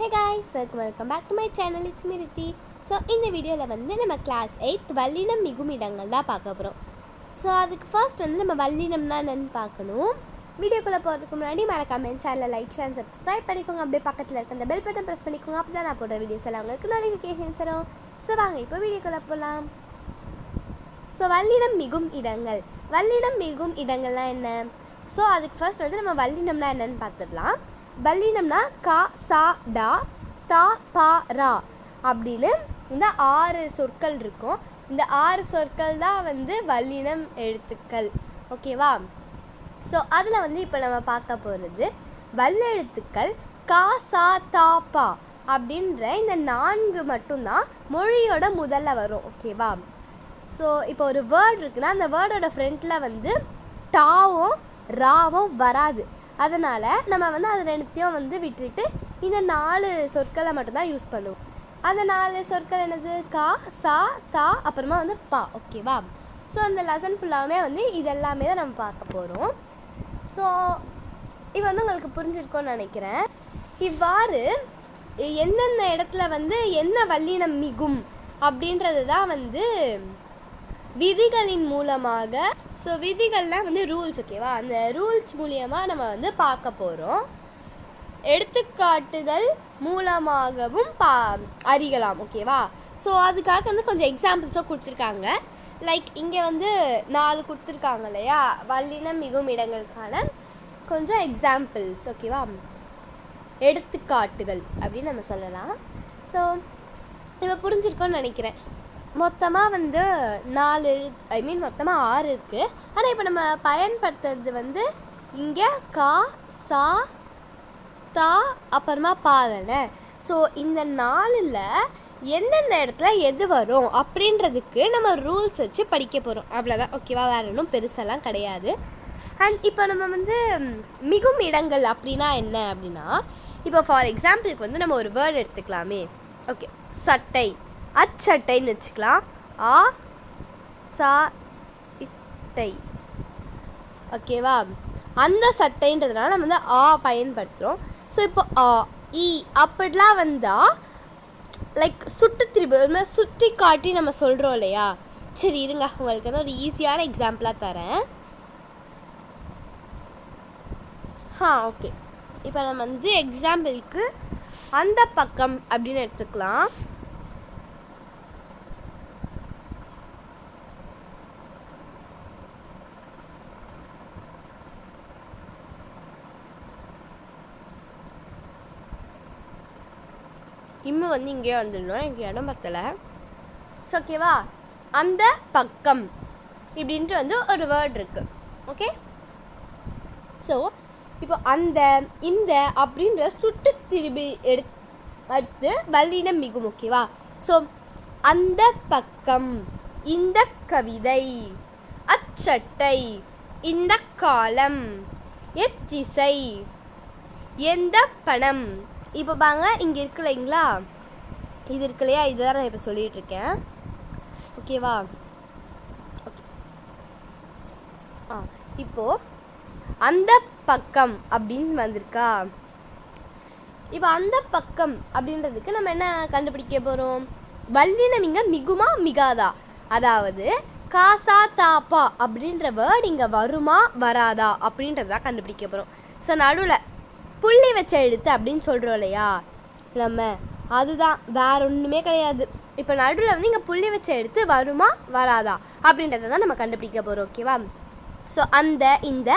Hey guys welcome welcome back to my channel it's Mrithi so இந்த வீடியோவில் வந்து நம்ம கிளாஸ் எயித் வல்லினம் மிகும் இடங்கள் தான் பார்க்க போகிறோம் ஸோ அதுக்கு ஃபர்ஸ்ட் வந்து நம்ம வல்லினம்னா என்னென்னு பார்க்கணும். வீடியோக்குள்ளே போகிறதுக்கு முன்னாடி மறக்காம என் சேனலில் லைக் ஷேர் சப்ஸ்கிரைப் பண்ணிக்கோங்க. அப்படியே பக்கத்தில் இருக்க அந்த பெல் பட்டன் ப்ரெஸ் பண்ணிக்கோங்க. அப்போ தான் நான் போடுற வீடியோஸ் எல்லாம் உங்களுக்கு நோட்டிஃபிகேஷன்ஸ் வரும் ஸோ வாங்க இப்போ வீடியோக்குள்ளே போகலாம் ஸோ வல்லினம் மிகும் இடங்கள். வல்லினம் மிகும் இடங்கள்லாம் என்ன? ஸோ அதுக்கு ஃபர்ஸ்ட் வந்து நம்ம வல்லினம்னா என்னன்னு பார்த்துடலாம். பல்லினம்னா கா சா டா தா பா ரா அப்படின்னு இந்த ஆறு சொற்கள் இருக்கும். இந்த ஆறு சொற்கள் தான் வந்து வல்லினம் எழுத்துக்கள். ஓகேவா? ஸோ அதில் வந்து இப்போ நம்ம பார்க்க போகிறது வல்லெழுத்துக்கள் கா சா தா பா அப்படின்ற இந்த நான்கு மட்டும்தான் மொழியோட முதல்ல வரும். ஓகேவா? ஸோ இப்போ ஒரு வேர்ட் இருக்குன்னா அந்த வேர்டோட ஃப்ரண்ட்டில் வந்து டாவும் ராவும் வராது. அதனால் நம்ம வந்து அது ரெண்டுத்தையும் வந்து விட்டுட்டு இந்த நாலு சொற்களை மட்டும்தான் யூஸ் பண்ணுவோம். அந்த நாலு சொற்கள் என்னது? கா சா தா அப்புறமா வந்து பா. ஓகேவா ஸோ அந்த லெசன் ஃபுல்லாகவே வந்து இதெல்லாமே தான் நம்ம பார்க்க போகிறோம் ஸோ இது வந்து உங்களுக்கு புரிஞ்சிருக்கும்னு நினைக்கிறேன். இவ்வாறு எந்தெந்த இடத்துல வந்து என்ன வல்லினம் மிகும் அப்படின்றது தான் வந்து விதிகளின் மூலமாக ஸோ விதிகள்லாம் வந்து ரூல்ஸ் ஓகேவா அந்த ரூல்ஸ் மூலியமாக நம்ம வந்து பார்க்க போகிறோம் எடுத்துக்காட்டுகள் மூலமாகவும் பா அறியலாம் ஓகேவா ஸோ அதுக்காக வந்து கொஞ்சம் எக்ஸாம்பிள்ஸாக கொடுத்துருக்காங்க. லைக் இங்கே வந்து நாலு கொடுத்துருக்காங்க இல்லையா? வல்லினம் மிகும் இடங்களுக்கான கொஞ்சம் எக்ஸாம்பிள்ஸ் ஓகேவா எடுத்துக்காட்டுகள் அப்படின்னு நம்ம சொல்லலாம். ஸோ இப்போ புரிஞ்சிருக்கோன்னு நினைக்கிறேன். மொத்தமாக வந்து நாலு ஐ மீன் மொத்தமாக ஆறு இருக்குது ஆனால் இப்போ நம்ம பயன்படுத்துறது வந்து இங்கே கா சா தா அப்புறமா பா தானே? ஸோ இந்த நாலில் எந்தெந்த இடத்துல எது வரும் அப்படின்றதுக்கு நம்ம ரூல்ஸ் வச்சு படிக்க போகிறோம் அவ்வளோதான் ஓகேவா வேறு ஒன்றும் பெருசெல்லாம் கிடையாது. அண்ட் இப்போ நம்ம வந்து மிகும் இடங்கள் அப்படின்னா என்ன அப்படின்னா இப்போ ஃபார் எக்ஸாம்பிளுக்கு வந்து நம்ம ஒரு வேர்டு எடுத்துக்கலாமே. ஓகே சட்டை. அச்சட்டைன்னு வச்சுக்கலாம். ஆ சா இட்டை. ஓகேவா? அந்த சட்டைன்றதுனால நம்ம வந்து ஆ பயன்படுத்துகிறோம் ஸோ இப்போ ஆ இ அப்படிலாம் வந்தால் லைக் சுட்டு திருப்பி ஒரு மாதிரி சுற்றி காட்டி நம்ம சொல்கிறோம் இல்லையா? சரி இருங்க. உங்களுக்கு வந்து ஒரு ஈஸியான எக்ஸாம்பிளாக தரேன். ஆ ஓகே. இப்போ நம்ம வந்து எக்ஸாம்பிளுக்கு அந்த பக்கம் அப்படின்னு எடுத்துக்கலாம். வந்து இங்கேயே வந்துடணும். எனக்கு இடம் பத்தலை. ஸோ ஓகேவா அந்த பக்கம். இப்படின்ட்டு வந்து ஒரு வேர்ட் இருக்கு. ஓகே ஸோ இப்போ அந்த இந்த அப்படின்ற சுட்டு திரும்பி எடு அடுத்து வல்லினம் மிகும் ஓகேவா ஸோ அந்த பக்கம் இந்த கவிதை அச்சட்டை இந்த காலம் எத்திசை எந்த பணம்? இப்போ பாங்க இங்கே இருக்குல்லைங்களா இது இருக்கு இல்லையா இதுதான் நான் இப்போ சொல்லிட்டு இருக்கேன் ஓகேவா ஓகே ஆ இப்போ அந்த பக்கம் அப்படின்னு வந்திருக்கா? இப்போ அந்த பக்கம் அப்படின்றதுக்கு நம்ம என்ன கண்டுபிடிக்க போகிறோம் வல்லினமிங்க மிகுமா மிகாதா. அதாவது காசா தாப்பா அப்படின்ற வேர்டு இங்கே வருமா வராதா அப்படின்றத கண்டுபிடிக்க போகிறோம் ஸோ நடுவில் புள்ளி வச்ச எழுத்து அப்படின்னு சொல்கிறோம் இல்லையா? நம்ம அதுதான். வேற ஒன்றுமே கிடையாது. இப்போ நடுவில் வந்து இங்கே புள்ளி வச்ச எடுத்து வருமா வராதா? அப்படின்றத தான் நம்ம கண்டுபிடிக்க போகிறோம் ஓகேவா ஸோ அந்த இந்த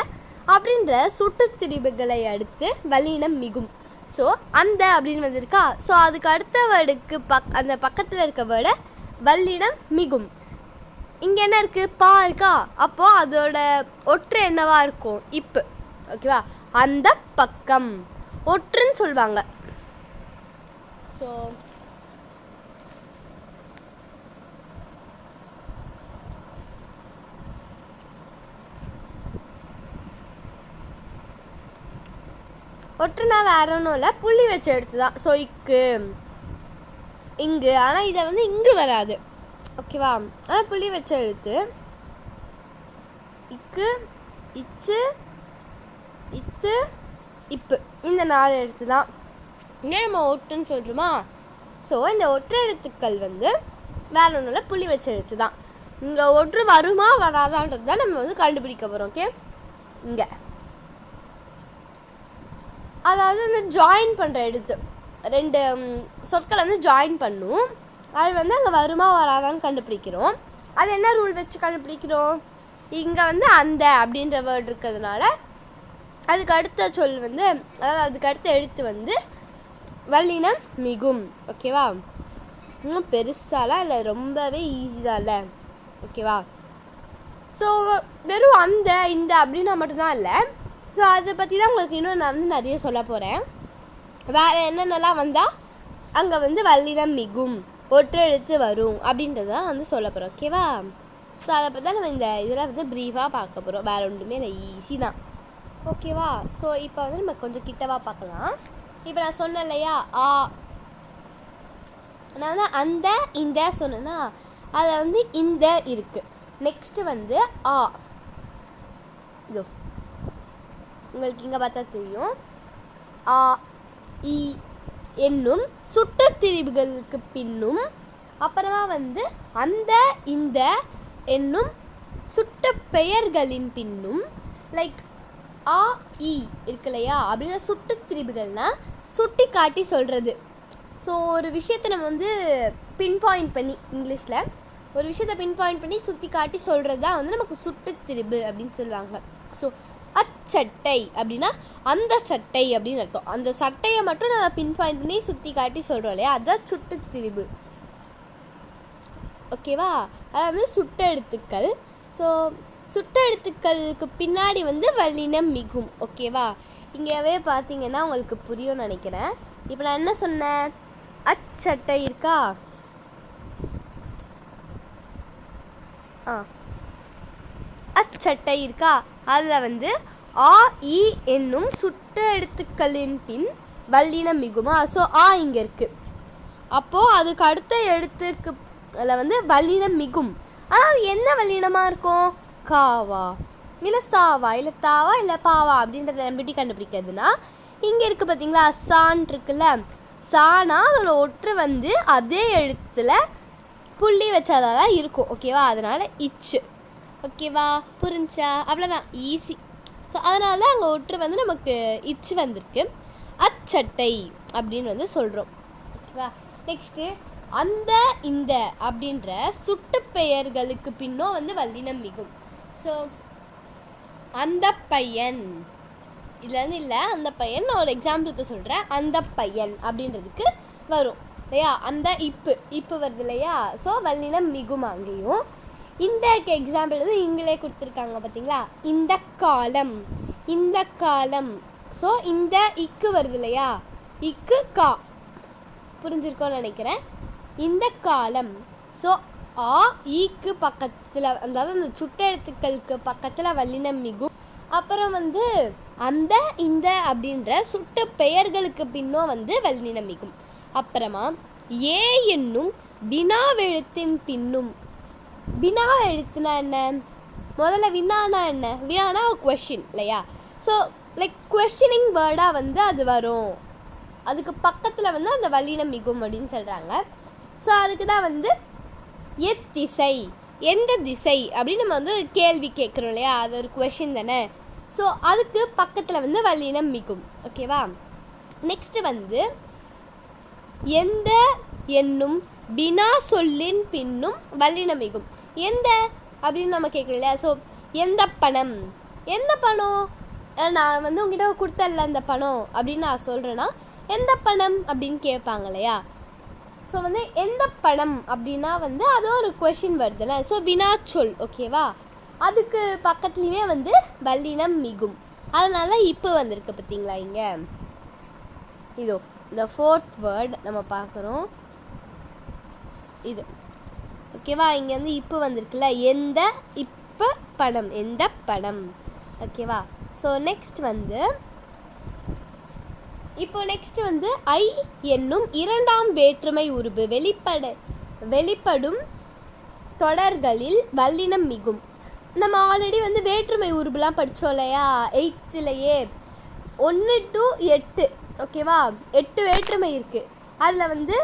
அப்படின்ற சுட்டு திரிவுகளை அடுத்து வல்லினம் மிகும். ஸோ அந்த அப்படின்னு வந்திருக்கா? ஸோ அதுக்கு அடுத்த வேர்டுக்கு பக் அந்த பக்கத்தில் இருக்க வேர்டை வல்லினம் மிகும். இங்கே என்ன இருக்குது பா இருக்கா? அப்போது அதோட ஒற்று என்னவா இருக்கும்? இப்பு. ஓகேவா அந்த பக்கம். ஒற்றுன்னு சொல்லுவாங்க. ஸோ ஒற்றுனா வேற ஒன்றும் இல்லை. புள்ளி வச்சு எடுத்து தான். ஸோ இக்கு இங்கு. ஆனால் இதை வந்து இங்கு வராது. ஓகேவா ஆனால் புள்ளி வச்ச எழுத்து. இக்கு இச்சு இத்து இப்பு. இந்த நாலு எழுத்து தான். இங்கே நம்ம ஒட்டுன்னு சொல்கிறோமா ஸோ இந்த ஒற்றை எழுத்துக்கள் வந்து வேற ஒன்றும் இல்லை புள்ளி வச்ச எழுத்து தான். இங்கே ஒற்று வருமா வராதான்றது தான் நம்ம வந்து கண்டுபிடிக்க போகிறோம் ஓகே இங்கே. அதாவது இந்த ஜாயின் பண்ணுற எழுத்து. ரெண்டு சொற்களை வந்து ஜாயின் பண்ணும். அது வந்து அங்கே வருமா வராதான்னு கண்டுபிடிக்கிறோம். அது என்ன ரூல் வச்சு கண்டுபிடிக்கிறோம்? இங்கே வந்து அந்த அப்படின்ற வேர்டு இருக்கிறதுனால அதுக்கு அடுத்த சொல் வந்து அதாவது அதுக்கு அடுத்த எழுத்து வந்து வல்லினம் மிகும் ஓகேவா இன்னும் பெருசாலாம் இல்லை ரொம்பவே ஈஸி தான் இல்லை ஓகேவா ஸோ வெறும் அந்த இந்த அப்படின்னா மட்டும்தான் இல்லை. ஸோ அதை பற்றி தான் உங்களுக்கு இன்னும் நான் வந்து நிறைய சொல்ல போகிறேன் வேறு என்னென்னலாம் வந்தால் அங்கே வந்து வல்லினம் மிகும் ஒற்றெழுத்து வரும் அப்படின்றதான் வந்து சொல்ல போகிறோம் ஓகேவா ஸோ அதை பற்றி தான் நம்ம இந்த இதில் வந்து ப்ரீஃபாக பார்க்க போகிறோம் வேறு ஒன்றுமே இல்லை ஈஸி தான் ஓகேவா ஸோ இப்போ வந்து நம்ம கொஞ்சம் கிட்டவாக பார்க்கலாம். இப்போ நான் சொன்னேன் இல்லையா? ஆ. நான் வந்து அந்த இந்த சொன்னேன்னா அதில் வந்து இந்த இருக்குது நெக்ஸ்ட்டு வந்து ஆ. இதோ. உங்களுக்கு இங்கே பார்த்தா தெரியும். ஆ இ என்னும் சுட்டுத்திரிவுகளுக்கு பின்னும் அப்புறமா வந்து அந்த இந்த என்னும் சுட்ட பெயர்களின் பின்னும் லைக் ஆ இ இருக்கு இல்லையா? அப்படின்னா சுட்டுத்திரிவுகள்னால் சுட்டி காட்டி சொல்கிறது ஸோ ஒரு விஷயத்தை நம்ம வந்து பின் பாயிண்ட் பண்ணி இங்கிலீஷில் ஒரு விஷயத்தை பின் பாயிண்ட் பண்ணி சுற்றி காட்டி சொல்கிறது தான் வந்து நமக்கு சுட்டுத்திரிபு அப்படின்னு சொல்லுவாங்க. ஸோ அச்சட்டை அப்படின்னா அந்த சட்டை அப்படின்னு அர்த்தம். அந்த சட்டையை மட்டும் நம்ம பின் பாயிண்ட் பண்ணி சுற்றி காட்டி சொல்கிறோம் இல்லையா? அதுதான் சுட்டுத்திரிபு. ஓகேவா அதாவது சுட்டெழுத்துக்கள். ஸோ சுட்டெழுத்துக்களுக்கு பின்னாடி வந்து வல்லினம் மிகும். ஓகேவா இங்கேவே பார்த்தீங்கன்னா உங்களுக்கு புரியும்னு நினைக்கிறேன். இப்போ நான் என்ன சொன்னேன்? அச்சட்டை இருக்கா? ஆ. அச்சட்டை இருக்கா? அதில் வந்து ஆ இ என்னும் சுட்ட எழுத்துக்களின் பின் வல்லினம் மிகுமா? ஸோ ஆ இங்கே இருக்குது அப்போது அதுக்கு அடுத்த எழுத்துக்கு அதில் வந்து வல்லினம் மிகும். ஆனால் என்ன வல்லினமாக இருக்கும்? காவா இல்லை சாவா இல்லை தாவா இல்லை பாவா அப்படின்றத எப்படி கண்டுபிடிக்கிறதுனா இங்கே இருக்குது பார்த்தீங்களா சான் இருக்குல்ல. சானா அதோட ஒற்று வந்து அதே எழுத்தில் புள்ளி வச்சாதான் தான் இருக்கும் ஓகேவா அதனால் இச்சு ஓகேவா புரிஞ்சா? அவ்வளோதான் ஈஸி ஸோ அதனால தான் அங்கே ஒற்று வந்து நமக்கு இச்சு வந்திருக்கு. அச்சட்டை அப்படின்னு வந்து சொல்கிறோம் ஓகேவா நெக்ஸ்ட்டு அந்த இந்த அப்படின்ற சுட்டு பெயர்களுக்கு பின்னோ வந்து வல்லினம் மிகும். ஸோ அந்த பையன். இதுல இல்லை அந்த பையன் நான் ஒரு எக்ஸாம்பிளுக்கு சொல்கிறேன் அந்த பையன் அப்படின்றதுக்கு வரும். இல்லையா? அந்த இப்பு. இப்பு வருது இல்லையா? ஸோ வல்லினம் மிகும் அங்கேயும். இந்த எக்ஸாம்பிள் வந்து இங்களே கொடுத்துருக்காங்க பார்த்தீங்களா? இந்த காலம் இந்த காலம் ஸோ இந்த இக்கு வருது இல்லையா? இக்கு கா. புரிஞ்சிருக்கோன்னு நினைக்கிறேன். இந்த காலம் ஸோ ஆ ஈக்கு பக்கத்தில் அதாவது அந்த சுட்ட எழுத்துக்களுக்கு பக்கத்தில் வல்லினம் மிகும் அப்புறம் வந்து அந்த இந்த அப்படின்ற சுட்ட பெயர்களுக்கு பின்னும் வந்து வல்லினம் மிகும் அப்புறமா ஏ என்னும் வினாவெழுத்தின் பின்னும். வினா எழுத்துனா என்ன? முதல்ல வினானா என்ன? வினானா ஒரு கொஷின் இல்லையா? ஸோ லைக் கொஷினிங் வேர்டாக வந்து அது வரும். அதுக்கு பக்கத்தில் வந்து அந்த வல்லினம் மிகும் அப்படின்னு சொல்கிறாங்க ஸோ அதுக்கு தான் வந்து எத்திசை. எந்த திசை அப்படின்னு நம்ம வந்து கேள்வி கேட்குறோம் இல்லையா? அது ஒரு கொஷின் தானே? ஸோ அதுக்கு பக்கத்தில் வந்து வல்லினம் மிகும். ஓகேவா நெக்ஸ்ட்டு வந்து எந்த என்னும் வினா சொல்லின் பின்னும் வல்லினம் மிகும். எந்த அப்படின்னு நம்ம கேட்குறோம் இல்லையா? ஸோ எந்த பணம்? எந்த பணம்? நான் வந்து உங்ககிட்ட கொடுத்தல அந்த பணம் அப்படின்னு நான் சொல்கிறேன்னா எந்த பணம் அப்படின்னு கேட்பாங்க இல்லையா? ஸோ வந்து எந்த படம் அப்படின்னா வந்து அது ஒரு கொஷின் வருதுல்ல. ஸோ வினாச்சொல் ஓகேவா அதுக்கு பக்கத்துலேயுமே வந்து வல்லினம் மிகும். அதனால இப்போ வந்திருக்கு பார்த்தீங்களா இங்கே? இதோ இந்த ஃபோர்த் வேர்ட் நம்ம பார்க்குறோம். இது. ஓகேவா இங்கே வந்து இப்போ வந்திருக்குல்ல. எந்த இப்போ படம்? எந்த படம்? ஓகேவா ஸோ நெக்ஸ்ட் வந்து இப்போ நெக்ஸ்ட் வந்து ஐ என்னும் இரண்டாம் வேற்றுமை உருபு வெளிப்பட வெளிப்படும் தொடர்களில் வல்லினம் மிகும். நம்ம ஆல்ரெடி வந்து வேற்றுமை உருபுலாம் படித்தோம் இல்லையா? எயித்துலேயே ஒன்று டு எட்டு ஓகேவா எட்டு வேற்றுமை இருக்குது அதில் வந்து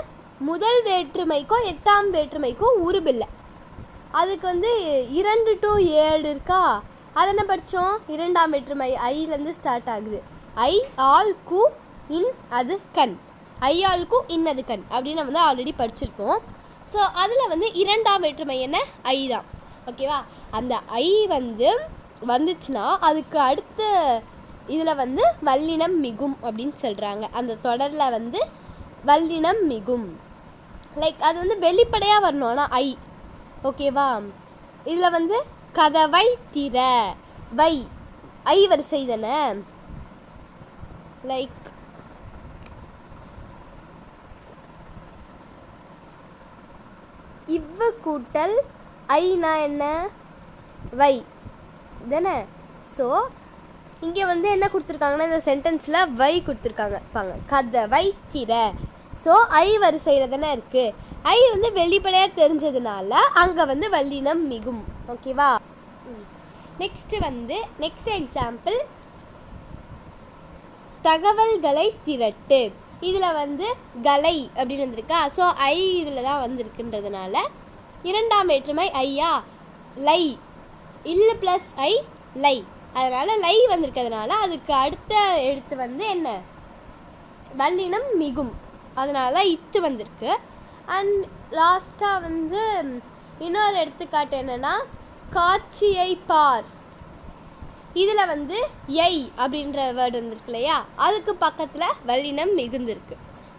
முதல் வேற்றுமைக்கும் எட்டாம் வேற்றுமைக்கும் உருபில்லை அதுக்கு வந்து இரண்டு டு ஏழு இருக்கா? அதை என்ன படித்தோம் இரண்டாம் வேற்றுமை ஐலேருந்து ஸ்டார்ட் ஆகுது. ஐ ஆல் கு இன் அது கண். ஐ இன்னது கண் அப்படின்னு வந்து ஆல்ரெடி படிச்சிருப்போம். ஸோ அதில் வந்து இரண்டாம் வேற்றுமை என்ன? ஐ தான். ஓகேவா அந்த ஐ வந்து வந்துச்சுன்னா அதுக்கு அடுத்த இதில் வந்து வல்லினம் மிகும் அப்படின்னு சொல்கிறாங்க அந்த தொடரில் வந்து வல்லினம் மிகும். லைக் அது வந்து வெளிப்படையாக வரணும்னா ஐ. ஓகேவா இதில் வந்து கதவை திற. வை. ஐ வரிசை தானே? லைக் இவ்வு கூட்டல் ஐனா என்ன? வை. தானே ஸோ இங்கே வந்து என்ன கொடுத்துருக்காங்கன்னா இந்த சென்டென்ஸில் வை கொடுத்துருக்காங்க. பாங்க கதவை திற. ஸோ ஐ வரிசையில் தானே இருக்குது ஐ வந்து வெளிப்படையாக தெரிஞ்சதுனால அங்கே வந்து வல்லினம் மிகும். ஓகேவா நெக்ஸ்ட்டு வந்து நெக்ஸ்ட் எக்ஸாம்பிள் தகவல்களை திரட்டு. இதில் வந்து கலை அப்படின்னு வந்திருக்கா. ஸோ ஐ இதில் தான் வந்திருக்குன்றதுனால இரண்டாம் வேற்றுமை ஐயா லை. இல்லு ப்ளஸ் ஐ லை. அதனால் லை வந்திருக்கிறதுனால அதுக்கு அடுத்த எழுத்து வந்து என்ன? வல்லினம் மிகும். அதனால தான் இத்து வந்திருக்கு. அண்ட் லாஸ்ட்டாக வந்து இன்னொரு எடுத்துக்காட்டு என்னென்னா காட்சியை பார். இதில் வந்து எய் அப்படின்ற வேர்டு வந்திருக்கு இல்லையா? அதுக்கு பக்கத்தில் வல்லினம் மிகுந்திருக்கு.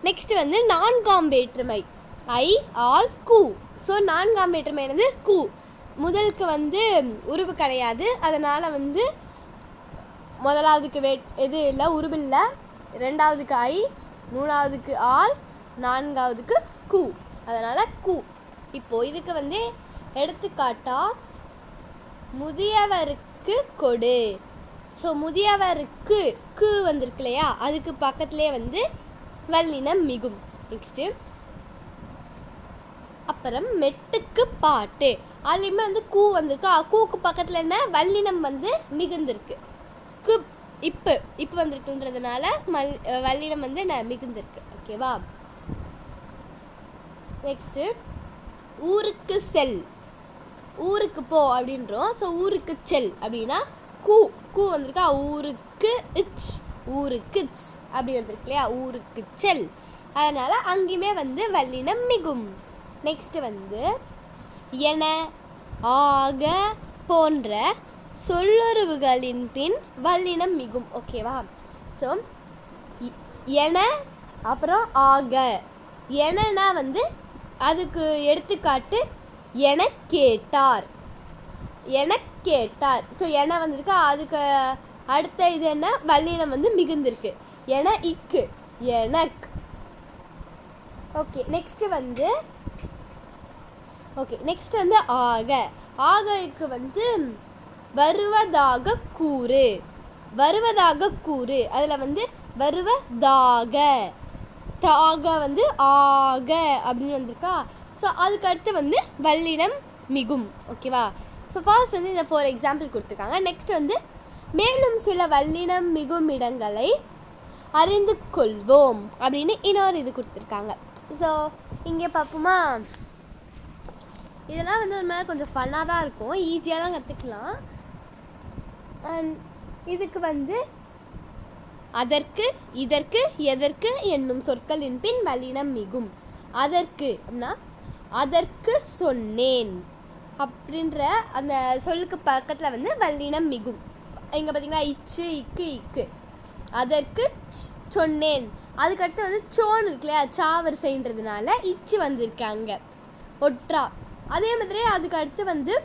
நெக்ஸ்ட் வந்து நான்காம் வேற்றுமை ஐ ஆல் கூ ஸோ நான்காம் வேற்றுமை வந்து கூ முதலுக்கு வந்து உருவு கிடையாது. அதனால் வந்து முதலாவதுக்கு வே இது இல்லை உருவு இல்லை. ரெண்டாவதுக்கு ஐ மூணாவதுக்கு ஆல் நான்காவதுக்கு கூ அதனால் கூ இப்போது இதுக்கு வந்து எடுத்துக்காட்டாக முதியவருக்கு கொடு. ஸோ முதியவருக்கு கு வந்திருக்கு இல்லையா? அதுக்கு பக்கத்துலேயே வந்து வல்லினம் மிகும். நெக்ஸ்ட்டு அப்புறம் மெட்டுக்கு பாட்டு. அதுலேயுமே வந்து கூ வந்திருக்கு. கூக்கு பக்கத்தில் என்ன? வல்லினம் வந்து மிகுந்திருக்கு. கு இப்போ இப்போ வந்திருக்குன்றதுனால மல் வல்லினம் வந்து ந மிகுந்திருக்கு. ஓகேவா நெக்ஸ்ட்டு ஊருக்கு செல். ஊருக்கு போ அப்படின்றோம். ஸோ ஊருக்கு செல் அப்படின்னா கூ. கூ வந்திருக்கா ஊருக்கு இச். ஊருக்கு இச் அப்படி வந்திருக்கு இல்லையா? ஊருக்கு செல். அதனால் அங்கேயுமே வந்து வல்லினம் மிகும். நெக்ஸ்ட்டு வந்து என ஆக போன்ற சொல்லுறவுகளின் பின் வல்லினம் மிகும். ஓகேவா ஸோ என அப்புறம் ஆக. எனனா வந்து அதுக்கு எடுத்துக்காட்டு என கேட்டார். என கேட்டார். ஸோ என வந்திருக்கு. அதுக்கு அடுத்த இது என்ன? வல்லினம் வந்து மிகுந்திருக்கு. என இக்கு. எனக் ஓகே நெக்ஸ்ட் வந்து ஓகே நெக்ஸ்ட் வந்து ஆக. ஆகைக்கு வந்து வருவதாக கூறு. வருவதாக கூறு. அதில் வந்து வருவதாக. தாக வந்து ஆக அப்படின்னு வந்திருக்கா? ஸோ அதுக்கடுத்து வந்து வல்லினம் மிகும். ஓகேவா ஸோ ஃபர்ஸ்ட் வந்து இந்த ஃபோர் எக்ஸாம்பிள் கொடுத்துருக்காங்க. நெக்ஸ்ட் வந்து மேலும் சில வல்லினம் மிகும் இடங்களை அறிந்து கொள்வோம் அப்படின்னு இன்னொரு இது கொடுத்துருக்காங்க. ஸோ இங்கே பார்ப்போமா? இதெல்லாம் வந்து ஒரு மாதிரி கொஞ்சம் ஃபன்னாக தான் இருக்கும். ஈஸியாக தான் கற்றுக்கலாம் அண்ட் இதுக்கு வந்து அதற்கு இதற்கு எதற்கு என்னும் சொற்களின் பின் வல்லினம் மிகும். அதற்கு அப்படின்னா அதற்கு சொன்னேன். அப்படின்ற அந்த சொல்லுக்கு பக்கத்தில் வந்து வல்லினம் மிகும். இங்கே பார்த்தீங்கன்னா இச்சு இக்கு இக்கு. அதற்கு சொன்னேன். அதுக்கடுத்து வந்து சோன் இருக்கு இல்லையா? சாவரிசைன்றதுனால இச்சு வந்திருக்காங்க. ஒற்றா. அதே மாதிரி அதுக்கு அடுத்து வந்து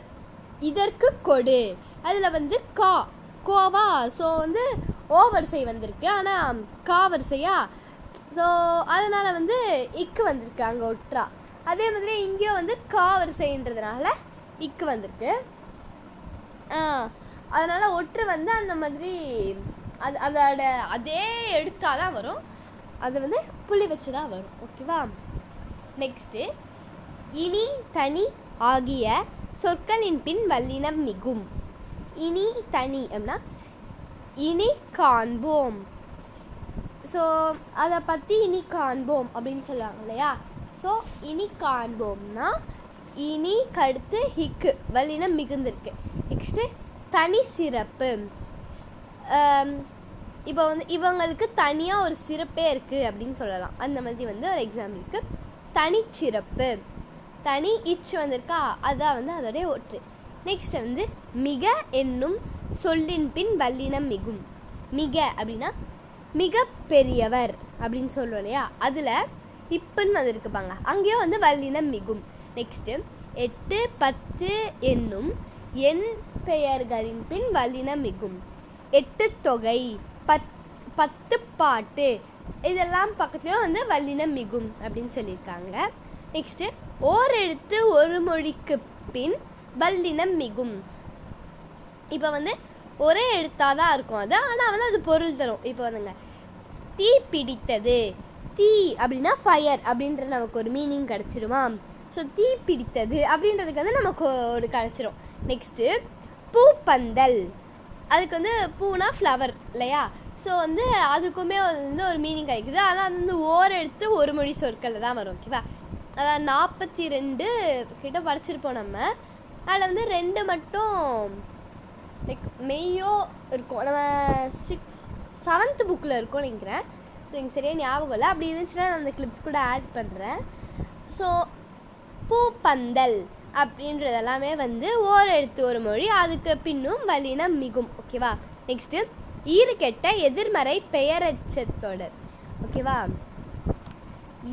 இதற்கு கொடு. அதில் வந்து கா. கோவா. ஸோ வந்து ஓ வரிசை வந்திருக்கு. ஆனால் கா வரிசையா? ஸோ அதனால் வந்து இக்கு வந்திருக்கு அங்கே ஒற்றா. அதே மாதிரி இங்கேயும் வந்து கா வரிசைன்றதுனால இக்கு வந்திருக்கு. அதனால் ஒற்று வந்து அந்த மாதிரி அது அதோட அதே எடுத்தால் தான் வரும். அது வந்து புள்ளி வச்சு தான் வரும். ஓகேவா? நெக்ஸ்ட்டு இனி தனி ஆகிய சொற்களின் பின் வல்லினம் மிகும். இனி தனி அப்படின்னா இனி காண்போம். ஸோ அதை பற்றி இனி காண்போம் அப்படின்னு சொல்லுவாங்க இல்லையா? ஸோ இனி காண்போம்னா இனி கடுத்து ஹிக்கு வல்லினம் மிகுந்திருக்கு. நெக்ஸ்ட்டு தனி சிறப்பு. Um, இப்போ வந்து இவங்களுக்கு தனியாக ஒரு சிறப்பே இருக்குது அப்படின்னு சொல்லலாம். அந்த மாதிரி வந்து ஒரு எக்ஸாம்பிளுக்கு தனிச்சிறப்பு தனி இச்சு வந்திருக்கா அதான் வந்து அதோடைய ஒற்று. நெக்ஸ்ட் வந்து மிக என்னும் சொல்லின் பின் வல்லினம் மிகும். மிக அப்படின்னா மிக பெரியவர் அப்படின்னு சொல்லுவோம் இல்லையா? அதில் இப்புன்னு வந்திருக்கு பாங்க அங்கேயும் வந்து வல்லினம் மிகும். நெக்ஸ்ட்டு எட்டு பத்து என்னும் எண் பெயர்களின் பின் வல்லினம் மிகும். எட்டு தொகை பத் பத்து பாட்டு இதெல்லாம் பக்கத்துலேயும் வந்து வல்லினம் மிகும் அப்படின்னு சொல்லியிருக்காங்க. நெக்ஸ்ட்டு ஓர் எழுத்து ஒரு மொழிக்கு பின் வல்லினம் மிகும். இப்போ வந்து ஒரே எழுத்தாக தான் இருக்கும் அது. ஆனால் வந்து அது பொருள் தரும். இப்போ வந்துங்க தீ பிடித்தது. தீ அப்படின்னா ஃபயர் அப்படின்ற நமக்கு ஒரு மீனிங் கிடச்சிருமா? ஸோ தீ பிடித்தது அப்படின்றதுக்கு வந்து நமக்கு ஒரு கிடச்சிரும். நெக்ஸ்ட்டு பூப்பந்தல். அதுக்கு வந்து பூனா ஃப்ளவர் இல்லையா? ஸோ வந்து அதுக்குமே வந்து ஒரு மீனிங் கிடைக்குது. ஆனால் அது வந்து ஓர் எடுத்து ஒரு மொழி சொற்களில் தான் வரும் ஓகேவா அதான் நாற்பத்தி ரெண்டு கிட்ட படிச்சிருப்போம் நம்ம. அதில் வந்து ரெண்டு மட்டும் லைக் மெய்யோ இருக்கும். நம்ம சிக்ஸ் செவன்த் புக்கில் இருக்கும் நினைக்கிறேன். ஸோ எனக்கு சரியாக ஞாபகம் இல்லை அப்படி இருந்துச்சுன்னா நான் அந்த கிளிப்ஸ் கூட ஆட் பண்ணுறேன் ஸோ பூப்பந்தல் அப்படின்றது எல்லாமே வந்து ஓர் எழுத்து ஒரு மொழி. அதுக்கு பின்னும் வலினம் மிகும். ஓகேவா நெக்ஸ்ட்டு ஈறுகெட்ட எதிர்மறை பெயரச்சத்தொடர் ஓகேவா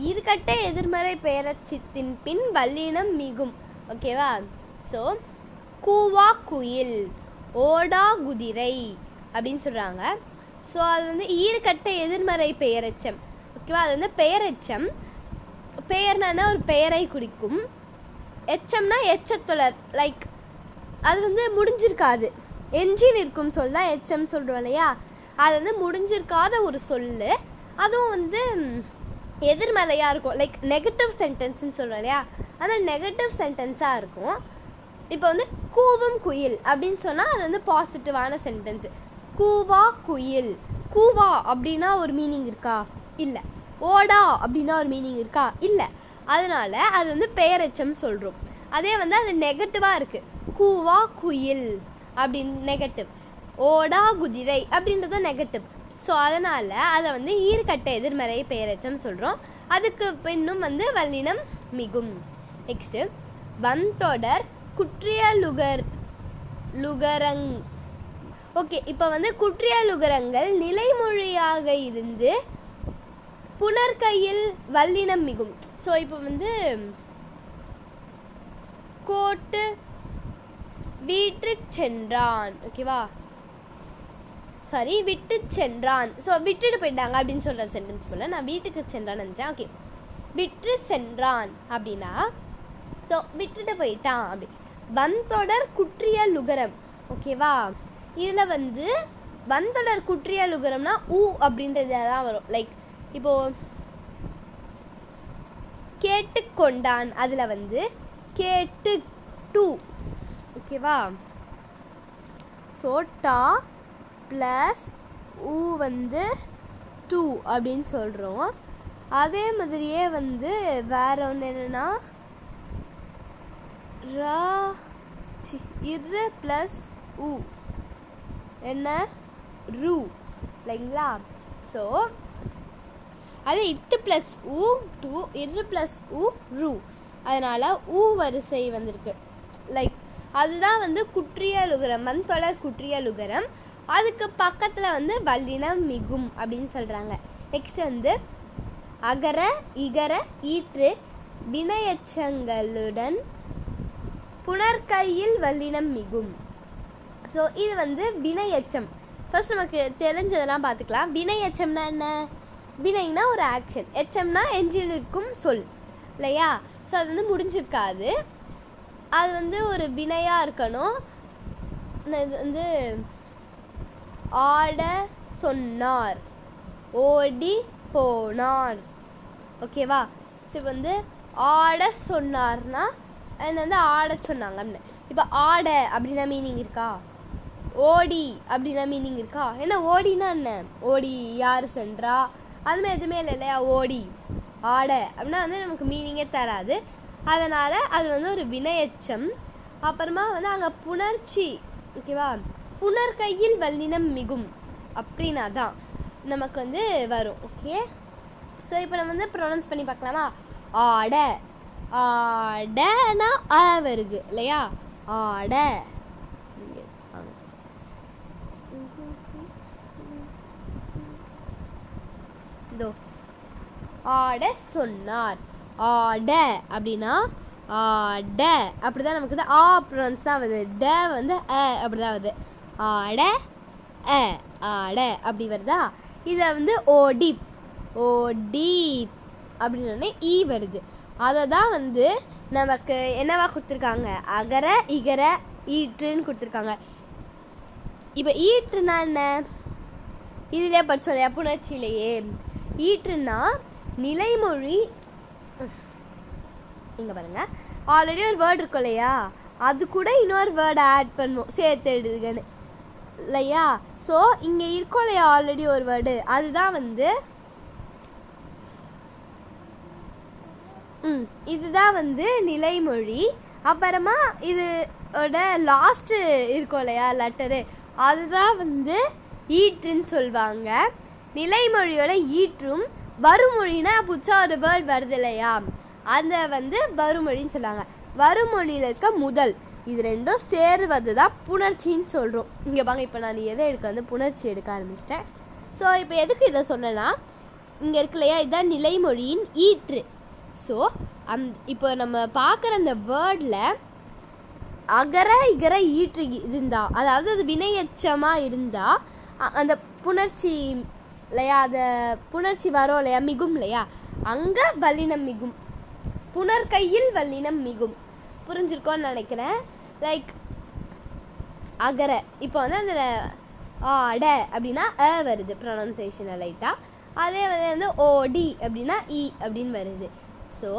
ஈறுகட்ட எதிர்மறை பெயரச்சத்தின் பின் வல்லினம் மிகும். ஓகேவா ஸோ கூவா குயில் ஓடா குதிரை அப்படின்னு சொல்கிறாங்க ஸோ அது வந்து ஈறுகட்ட எதிர்மறை பெயரெச்சம். ஓகேவா அது வந்து பெயரெச்சம். பெயர்னா ஒரு பெயரை குறிக்கும். எச்சம்னா எச்சத்தொடர் லைக் அது வந்து முடிஞ்சிருக்காது. எஞ்சில் இருக்கும் சொல் தான் எச்சம் சொல்கிறோம் இல்லையா? அது வந்து முடிஞ்சிருக்காத ஒரு சொல் அதுவும் வந்து எதிர்மறையாக இருக்கும். லைக் நெகட்டிவ் சென்டென்ஸ்னு சொல்கிறோம் இல்லையா? அந்த நெகட்டிவ் சென்டென்ஸாக இருக்கும். இப்போ வந்து கூவும் குயில் அப்படின்னு சொன்னால் அது வந்து பாசிட்டிவான சென்டென்ஸ் கூவா குயில். கூவா அப்படின்னா ஒரு மீனிங் இருக்கா? இல்லை. ஓடா அப்படின்னா ஒரு மீனிங் இருக்கா? இல்லை. அதனால அது வந்து பெயரச்சம் சொல்கிறோம் அதே வந்து அது நெகட்டிவாக இருக்குது கூவா குயில் அப்படின்னு நெகட்டிவ் ஓடா குதிரை அப்படின்றதும் நெகட்டிவ் ஸோ அதனால் அதை வந்து ஈர்க்கட்ட எதிர்மறை பெயரச்சம் சொல்கிறோம் அதுக்கு பின்னும் வந்து வல்லினம் மிகும். நெக்ஸ்ட்டு வந்தொடர் குற்றிய லுகர் லுகரங் ஓகே இப்போ வந்து குற்றியலுகரங்கள் நிலைமொழியாக இருந்து புனர்கையில் வல்லினம் மிகும். ஸோ இப்போ வந்து கோட்டு வீட்டு சென்றான். ஓகேவா சாரி விட்டு சென்றான். ஸோ விட்டுட்டு போயிட்டாங்க அப்படின்னு சொல்கிற சென்டென்ஸ் போல். நான் வீட்டுக்கு சென்றான்னு நினச்சேன். ஓகே விட்டு சென்றான் அப்படின்னா ஸோ விட்டுட்டு போயிட்டான் அப்படி. வந்தொடர் குற்றிய லுகரம் ஓகேவா இதில் வந்து வந்தொடர் குற்றியல் உகரம்னா ஊ அப்படின்றது தான் வரும். லைக் இப்போது கேட்டுக்கொண்டான். அதில் வந்து கேட்டு டூ. ஓகேவா ஸோ டா ப்ளஸ் ஊ வந்து டூ அப்படின்னு சொல்கிறோம் அதே மாதிரியே வந்து வேற ஒன்று என்னென்னா ரா சி இரு ப்ளஸ் ஊ. என்ன? ரூ. இல்லைங்களா? ஸோ அது இட்டு ப்ளஸ் ஊ டூ இரு ப்ளஸ் உ ரூ. அதனால் ஊ வரிசை வந்திருக்கு. லைக் அதுதான் வந்து குற்றியலுகரம் தொடர் குற்றியலுகரம். அதுக்கு பக்கத்தில் வந்து வல்லினம் மிகும் அப்படின்னு சொல்கிறாங்க நெக்ஸ்ட் வந்து அகர இகர ஈற்று வினையச்சங்களுடன் புனர்கையில் வல்லினம் மிகும். ஸோ இது வந்து வினை எச்சம் ஃபர்ஸ்ட் நமக்கு தெரிஞ்சதெல்லாம் பார்த்துக்கலாம். வினை எச்சம்னா என்ன? வினைனா ஒரு ஆக்ஷன் எச்சம்னா எஞ்சினிருக்கும் சொல். இல்லையா? ஸோ அது வந்து முடிஞ்சிருக்காது. அது வந்து ஒரு வினையாக இருக்கணும். இது வந்து ஆட சொன்னார். ஓடி போனார். ஓகேவா ஸோ இப்போ வந்து ஆட சொன்னார்னா என்ன வந்து ஆட சொன்னாங்கன்னு. இப்போ ஆட அப்படின்னா மீனிங் இருக்கா? ஓடி அப்படின்னா மீனிங் இருக்கா? என்ன ஓடினா என்ன? ஓடி யார் சென்றா? அதுமாதிரி எதுவுமே இல்லை இல்லையா? ஓடி ஆட அப்படின்னா வந்து நமக்கு மீனிங்கே தராது. அதனால் அது வந்து ஒரு வினையச்சம். அப்புறமா வந்து அங்கே புணர்ச்சி ஓகேவா புனர் கையில் வல்லினம் மிகும் அப்படின்னா தான் நமக்கு வந்து வரும் ஓகே ஸோ இப்போ நம்ம வந்து ப்ரொனவுன்ஸ் பண்ணி பார்க்கலாமா? ஆட ஆடனா அ வருது இல்லையா? ஆட இங்க வாங்க. இதோ ஆட சொன்னார். ஆட அப்படின்னா ஆட. அப்படிதான் நமக்கு வந்து ஆ ப்ரொனன்ஸ் தான் வருது. ட வந்து அ அப்படிதான் வருது. ஆட அ ஆட. அப்படி வருதா? இதை வந்து ஓடிப் ஓடிப் அப்படின்னு ஈ வருது. அதை தான் வந்து நமக்கு என்னவா கொடுத்துருக்காங்க? அகர இகர ஈற்றுன்னு கொடுத்துருக்காங்க. இப்போ ஈற்றுனா என்ன? இதுலேயே படிச்சோம் இல்லையா? புணர்ச்சியிலேயே. ஈற்றுன்னா நிலைமொழி. இங்கே பாருங்க. ஆல்ரெடி ஒரு வேர்டு இருக்கும் இல்லையா? அது கூட இன்னொரு வேர்டை ஆட் பண்ணுவோம். சேர்த்து எழுதுகன்னு. இல்லையா? ஸோ இங்கே இருக்கும் இல்லையா? ஆல்ரெடி ஒரு வேர்டு அதுதான் வந்து ம் இதுதான் வந்து நிலைமொழி. அப்புறமா இதோட லாஸ்ட்டு இருக்கும் இல்லையா? லெட்டரு அதுதான் வந்து ஈற்றுன்னு சொல்லுவாங்க நிலைமொழியோட ஈற்றும் வருமொழினா புதுசாக ஒரு வேர்ட் வருது இல்லையா அதை வந்து வருமொழின்னு சொல்லுவாங்க வருமொழியில் இருக்க முதல் இது ரெண்டும் சேருவது தான் புணர்ச்சின்னு சொல்கிறோம் இங்கே பாங்க இப்போ நான் எதை எடுக்க வந்து புணர்ச்சி எடுக்க ஆரம்பிச்சிட்டேன். ஸோ இப்போ எதுக்கு இதை சொன்னேன்னா இங்கே இருக்கு இல்லையா இதுதான் நிலைமொழியின் ஈற்று. ஸோ அந் இப்போ நம்ம பார்க்குற அந்த வேர்டில் அகர இகர ஈற்று இருந்தால் அதாவது அது வினையச்சமாக இருந்தால் அந்த புணர்ச்சி இல்லையா? அந்த புணர்ச்சி வரும் இல்லையா? மிகும் இல்லையா? அங்கே வல்லினம் மிகும். புணர்கையில் வல்லினம் மிகும். புரிஞ்சிருக்கோன்னு நினைக்கிறேன். லைக் அகர. இப்போ வந்து அதில் ஆட அப்படின்னா அ வருது ப்ரொனன்சேஷனை லைட்டாக அதே வந்து வந்து ஓடி அப்படின்னா இ அப்படின்னு வருது. ஸோ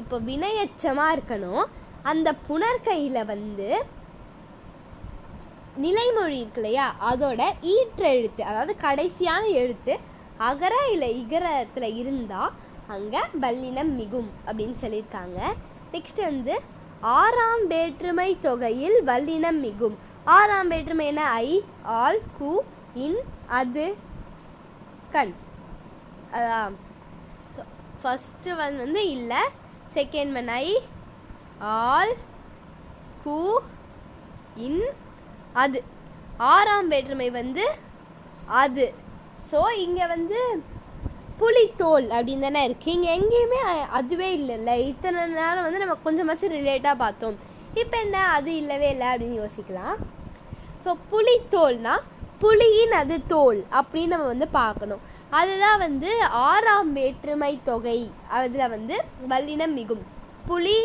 இப்போ வினையச்சமாக இருக்கணும். அந்த புனர்கையில் வந்து நிலைமொழி இருக்கு இல்லையா அதோட ஈற்றெழுத்து அதாவது கடைசியான எழுத்து அகர இல்லை இகரத்தில் இருந்தால் அங்கே பல்லினம் மிகும் அப்படின்னு சொல்லியிருக்காங்க. நெக்ஸ்ட் வந்து ஆறாம் வேற்றுமை தொகையில் வல்லினம் மிகும். ஆறாம் வேற்றுமை என்ன? ஐ ஆல் கு இன் அது கண். அதான். ஸோ ஃபஸ்ட்டு ஒன் வந்து இல்லை. செகண்ட் ஒன் ஐ ஆல் கு இன் அது ஆறாம் வேற்றுமை வந்து அது. ஸோ இங்கே வந்து புலித்தோல் அப்படின்னு தானே இருக்குது இங்கே எங்கேயுமே அதுவே இல்லைல்ல. இத்தனை நேரம் வந்து நம்ம கொஞ்சமாச்சும் ரிலேட்டாக பார்த்தோம். இப்போ என்ன? அது இல்லவே இல்லை அப்படின்னு யோசிக்கலாம். ஸோ புலித்தோல்னால் புலியின் அது தோல் அப்படின்னு நம்ம வந்து பார்க்கணும். அதுதான் வந்து ஆறாம் வேற்றுமை தொகை. அதில் வந்து வல்லினம் மிகும். புலி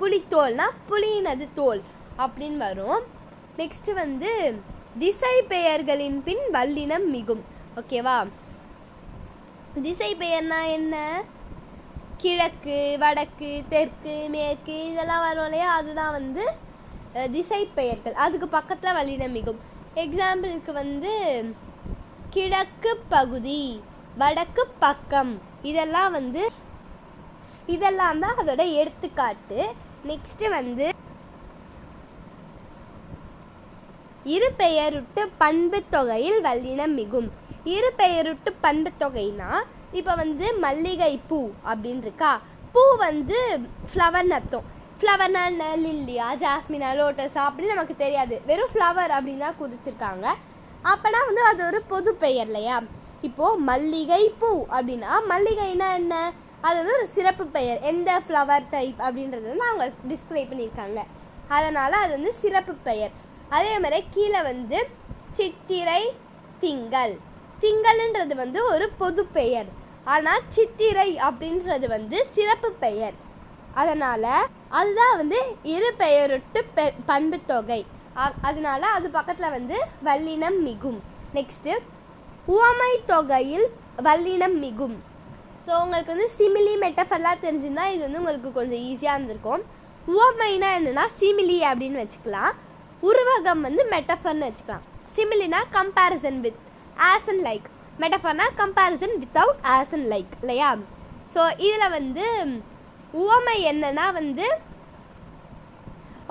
புலித்தோல்னால் புலியின் அது தோல் அப்படின்னு வரும். நெக்ஸ்ட் வந்து திசை பெயர்களின் பின் வல்லினம் மிகும். ஓகேவா திசை பெயர்னா என்ன? கிழக்கு வடக்கு தெற்கு மேற்கு இதெல்லாம் வரும் இல்லையா? அதுதான் வந்து திசை பெயர்கள். அதுக்கு பக்கத்தில் வல்லினம் மிகும். எக்ஸாம்பிளுக்கு வந்து கிழக்கு பகுதி வடக்கு பக்கம். இதெல்லாம் வந்து இதெல்லாம் தான் அதோட எடுத்துக்காட்டு. நெக்ஸ்ட்டு வந்து இரு பெயருட்டு பண்பு தொகையில் வல்லினம் மிகும். இரு பெயருட்டு பண்பு தொகைனா இப்போ வந்து மல்லிகை பூ அப்படின்னு இருக்கா பூ வந்து ஃப்ளவர்னு அர்த்தம். ஃப்ளவர்னா என்ன? லில்லியா ஜாஸ்மினா லோட்டஸா அப்படின்னு நமக்கு தெரியாது. வெறும் ஃப்ளவர் அப்படின்னு தான் குறிச்சிருக்காங்க அப்போனா வந்து அது ஒரு பொது பெயர் இல்லையா? இப்போது மல்லிகை பூ அப்படின்னா மல்லிகைனா என்ன? அது வந்து ஒரு சிறப்பு பெயர். எந்த ஃப்ளவர் டைப் அப்படின்றது வந்து அவங்க டிஸ்கிரைப் பண்ணியிருக்காங்க. அதனால் அது வந்து சிறப்பு பெயர். அதே மாதிரி கீழே வந்து சித்திரை திங்கள். திங்கள்ன்றது வந்து ஒரு பொது பெயர். ஆனால் சித்திரை அப்படின்றது வந்து சிறப்பு பெயர். அதனால் அதுதான் வந்து இரு பெயரொட்டு பெ பண்பு தொகை. அ- அது பக்கத்தில் வந்து வல்லினம் மிகும். நெக்ஸ்ட்டு உவமை தொகையில் வல்லினம் மிகும். ஸோ உங்களுக்கு வந்து சிமிலி மெட்டஃபர்லாம் தெரிஞ்சுருந்தால் இது வந்து உங்களுக்கு கொஞ்சம் ஈஸியாக இருந்திருக்கும். உவமைனா என்னென்னா சிமிலி அப்படின்னு வச்சுக்கலாம். உருவகம் வந்து மெட்டஃபர்னு வச்சுக்கலாம். சிமிலினா comparison with as and like மெட்டஃபர்னா comparison without as and like இல்லையா? ஸோ இதில் வந்து உவமை என்னன்னா வந்து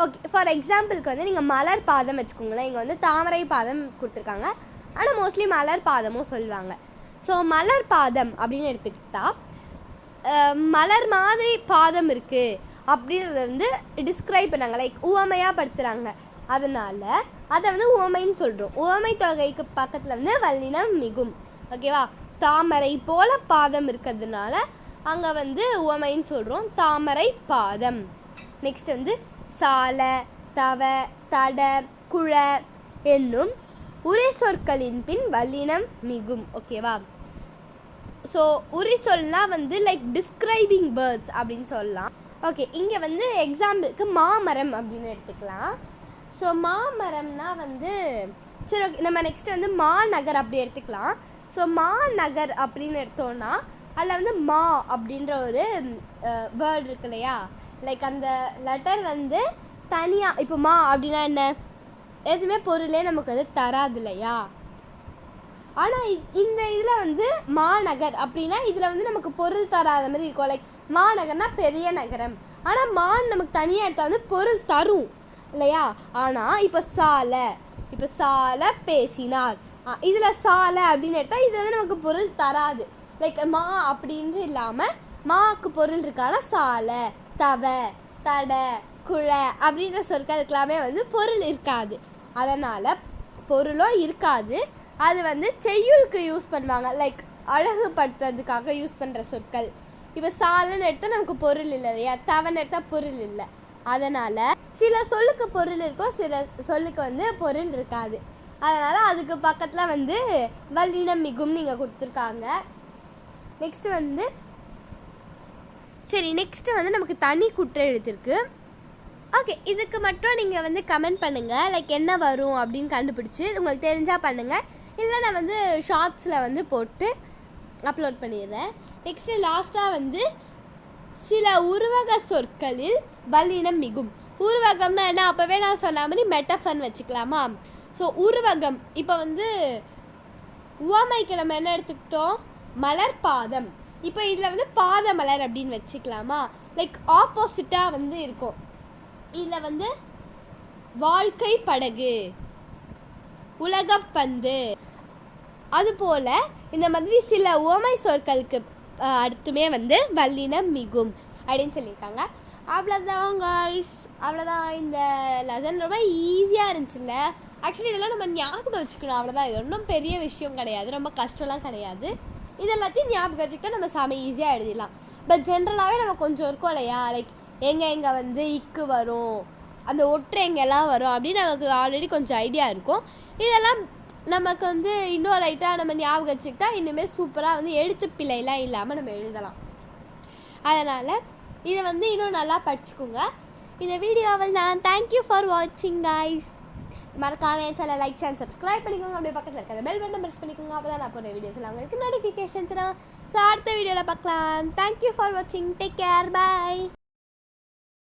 ஓகே ஃபார் எக்ஸாம்பிளுக்கு வந்து நீங்கள் மலர் பாதம் வச்சுக்கோங்களேன். இங்கே வந்து தாமரை பாதம் கொடுத்துருக்காங்க. ஆனால் மோஸ்ட்லி மலர் பாதமும் சொல்லுவாங்க. ஸோ மலர் பாதம் அப்படின்னு எடுத்துக்கிட்டா மலர் மாதிரி பாதம் இருக்குது அப்படின்றத வந்து டிஸ்கிரைப் பண்ணாங்க. லைக் உவமையாக படுத்துகிறாங்க அதனால் அதை வந்து உவமைன்னு சொல்கிறோம் ஓமை தொகைக்கு பக்கத்தில் வந்து வல்லினம் மிகும். ஓகேவா தாமரை போல பாதம் இருக்கிறதுனால அங்கே வந்து உவமைன்னு சொல்கிறோம் தாமரை பாதம். நெக்ஸ்ட் வந்து சால தவ தட குழ என்னும் உரை சொற்களின் பின் வல்லினம் மிகும். ஓகேவா ஸோ உரி சொல்லாம் வந்து லைக் டிஸ்கிரைபிங் பேர்ட்ஸ் அப்படின்னு சொல்லலாம். ஓகே இங்கே வந்து எக்ஸாம்பிளுக்கு மாமரம் அப்படின்னு எடுத்துக்கலாம். ஸோ மாமரம்னா வந்து சரி ஓகே நம்ம நெக்ஸ்ட் வந்து மாநகர் அப்படி எடுத்துக்கலாம். ஸோ மாநகர் அப்படின்னு எடுத்தோம்னா அதில் வந்து மா அப்படின்ற ஒரு வேர்ட் இருக்கு இல்லையா? லைக் அந்த லெட்டர் வந்து தனியாக இப்போ மா அப்படின்னா என்ன? எதுவுமே பொருளே நமக்கு வந்து தராது இல்லையா? ஆனால் இந்த இதில் வந்து மாநகர் அப்படின்னா இதில் வந்து நமக்கு பொருள் தராத மாதிரி இருக்கும். லைக் மாநகர்னா பெரிய நகரம். ஆனால் மான் நமக்கு தனியாக எடுத்தால் வந்து பொருள் தரும். இல்லையா? ஆனால் இப்போ சாலை இப்போ சாலை பேசினார். இதில் சாலை அப்படின்னு எடுத்தால் இது வந்து நமக்கு பொருள் தராது. லைக் மா அப்படின்ட்டு இல்லாமல் மாக்கு பொருள் இருக்கானா சாலை தவ தட குழ அப்படின்ற சொற்களுக்கெல்லாமே வந்து பொருள் இருக்காது. அதனால் பொருளும் இருக்காது. அது வந்து செய்யுளுக்கு யூஸ் பண்ணுவாங்க. லைக் அழகுபடுத்துறதுக்காக யூஸ் பண்ணுற சொற்கள். இப்போ சாலன்னு எடுத்தால் நமக்கு பொருள் இல்லை இல்லையா? தவன்னு எடுத்தால் பொருள் இல்லை. அதனால் சில சொல்லுக்கு பொருள் இருக்கும் சில சொல்லுக்கு வந்து பொருள் இருக்காது. அதனால் அதுக்கு பக்கத்தில் வந்து வல்லினம் மிகும் நீங்கள் கொடுத்துருக்காங்க. நெக்ஸ்ட்டு வந்து சரி நெக்ஸ்ட்டு வந்து நமக்கு தனி குற்ற எழுத்திருக்கு. ஓகே இதுக்கு மட்டும் நீங்கள் வந்து கமெண்ட் பண்ணுங்கள் லைக் என்ன வரும் அப்படின்னு கண்டுபிடிச்சி உங்களுக்கு தெரிஞ்சால் பண்ணுங்கள் இல்லை நான் வந்து ஷார்ட்ஸில் வந்து போட்டு அப்லோட் பண்ணிடுறேன். நெக்ஸ்ட்டு லாஸ்ட்டாக வந்து சில உருவக சொற்களில் வல்லினம் மிகும். உருவகம்னா என்ன? அப்போவே நான் சொன்ன மாதிரி மெட்டஃபன் வச்சுக்கலாமா? ஸோ உருவகம். இப்போ வந்து உவமைக்கு நம்ம என்ன எடுத்துக்கிட்டோம்? மலர் பாதம் இப்போ இதில் வந்து பாத மலர் அப்படின்னு வச்சுக்கலாமா? லைக் ஆப்போசிட்டாக வந்து இருக்கும். இதில் வந்து வாழ்க்கை படகு. உலகப்பந்து அதுபோல் இந்த மாதிரி சில உவமை சொற்களுக்கு அடுத்துமே வந்து வல்லினம் மிகும் அப்படின்னு சொல்லியிருக்காங்க. அவ்வளோதான் காய்ஸ் அவ்வளோதான் இந்த லெசன் ரொம்ப ஈஸியாக இருந்துச்சுல்ல. ஆக்சுவலி இதெல்லாம் நம்ம ஞாபகம் வச்சுக்கணும். அவ்வளோதான் இது ஒன்றும் பெரிய விஷயம் கிடையாது. ரொம்ப கஷ்டம்லாம் கிடையாது. இது எல்லாத்தையும் ஞாபகம் வச்சுக்கிட்டா நம்ம செம ஈஸியாக எழுதிடலாம். பட் ஜென்ரலாகவே நம்ம கொஞ்சம் இருக்கும் இல்லையா? லைக் எங்கே எங்கே வந்து இக்கு வரும் அந்த ஒற்றை எங்கெல்லாம் வரும் அப்படின்னு நமக்கு ஆல்ரெடி கொஞ்சம் ஐடியா இருக்கும். இதெல்லாம் நமக்கு வந்து இன்னும் லைட்டாக நம்ம ஞாபகம் வச்சுக்கிட்டா இன்னுமே சூப்பராக வந்து எழுத்து பிழைலாம் இல்லாமல் நம்ம எழுதலாம். அதனால் இதை வந்து இன்னும் நல்லா படிச்சுக்கோங்க. இந்த வீடியோவில் நான் தேங்க்யூ ஃபார் வாட்சிங் கைஸ் மறக்காம என் சேனல் லைக் சேனல் சப்ஸ்கிரைப் பண்ணிக்கோங்க. அப்படியே பக்கத்தில் இருக்கிற பெல் பட்டன் ப்ரெஸ் பண்ணிக்கோங்க. அப்போ தான் நான் போகிற வீடியோஸ் எல்லாம் உங்களுக்கு நோட்டிஃபிகேஷன்ஸ் ஸோ அடுத்த வீடியோவில் பார்க்கலாம். தேங்க்யூ ஃபார் வாட்சிங் டேக் கேர் பை